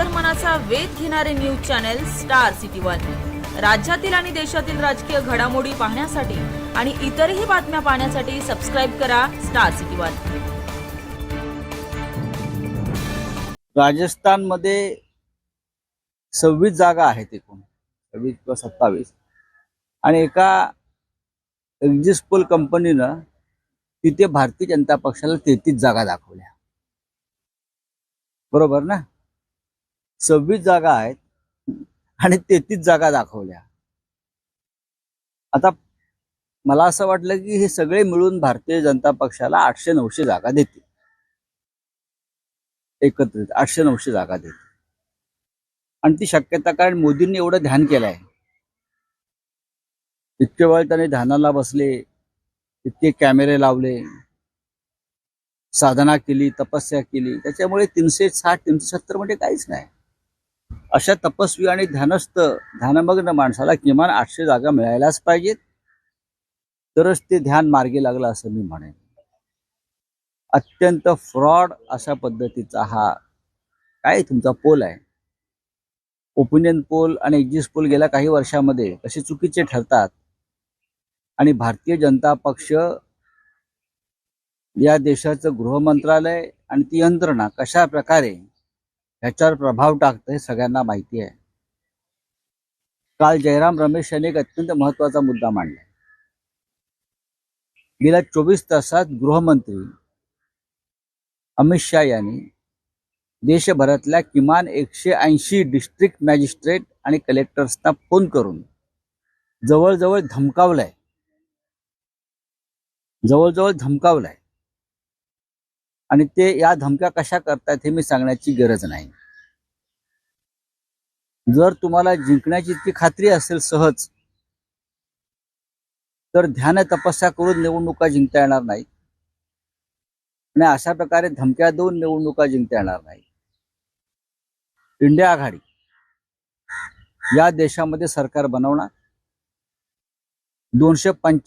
अंतर्मनाचा वेध घेणारे news channel star city one. राज्यातील आणि देशातील राजकीय घडामोडी पाहण्यासाठी आणि इतरही बातम्या पाहण्यासाठी सबस्क्राईब करा स्टार सिटी वन. राजस्थानमध्ये सव्वीस जागा आहेत एकूण. सव्वीस किंवा सत्तावीस. आणि एका एक्झिस पोल कंपनीनं तिथे भारतीय जनता पक्षाला तेहतीस जागा दाखवल्या. बरोबर ना? सव्वीस जागा आहेत आणि तेहतीस जागा दाखवल्या. आता मला असं वाटलं की हे सगळे मिळून भारतीय जनता पक्षाला आठशे नऊशे जागा देतील. एकत्रित आठशे नऊशे जागा देतील. आणि ती शक्यता कारण मोदींनी एवढं ध्यान केलंय. इतके वेळ त्याने ध्यानाला बसले इतके कॅमेरे लावले साधना केली तपस्या केली. त्याच्यामुळे तीनशे साठ तीनशे सत्तर म्हणजे काहीच नाही. अशा तपस्वी आणि ध्यानस्थ ध्यानमग्न माणसाला किमान आठशे जागा मिळायलाच पाहिजेत. तरच ते ध्यान मार्गी लागलं असं मी म्हणेन. अत्यंत फ्रॉड अशा पद्धतीचा हा काय तुमचा पोल आहे? ओपिनियन पोल आणि एक्झिस पोल गेल्या काही वर्षामध्ये कसे चुकीचे ठरतात? आणि भारतीय जनता पक्ष या देशाचं गृह मंत्रालय आणि ती यंत्रणा कशा प्रकारे ह्याच्यावर प्रभाव टाकतं हे सगळ्यांना माहिती आहे. काल जयराम रमेश यांनी एक अत्यंत महत्त्वाचा मुद्दा मांडला. गेल्या चोवीस तासात गृहमंत्री अमित शाह यांनी देशभरातल्या किमान एकशे ऐंशी डिस्ट्रिक्ट मॅजिस्ट्रेट आणि कलेक्टर्सना फोन करून जवळजवळ धमकावलाय. जवळजवळ धमकावलाय. आणि ते या धमक्या कशा करतात हे मी सांगण्याची गरज नाही. जर तुम्हाला जिंकण्याची इतकी खात्री असेल सहज तर ध्यान तपस्या करून निवडणुका जिंकता येणार नाही आणि अशा प्रकारे धमक्या देऊन निवडणुका जिंकता येणार नाही इंडिया आघाडी. या देशामध्ये सरकार बनवणार. दोनशे पंच्या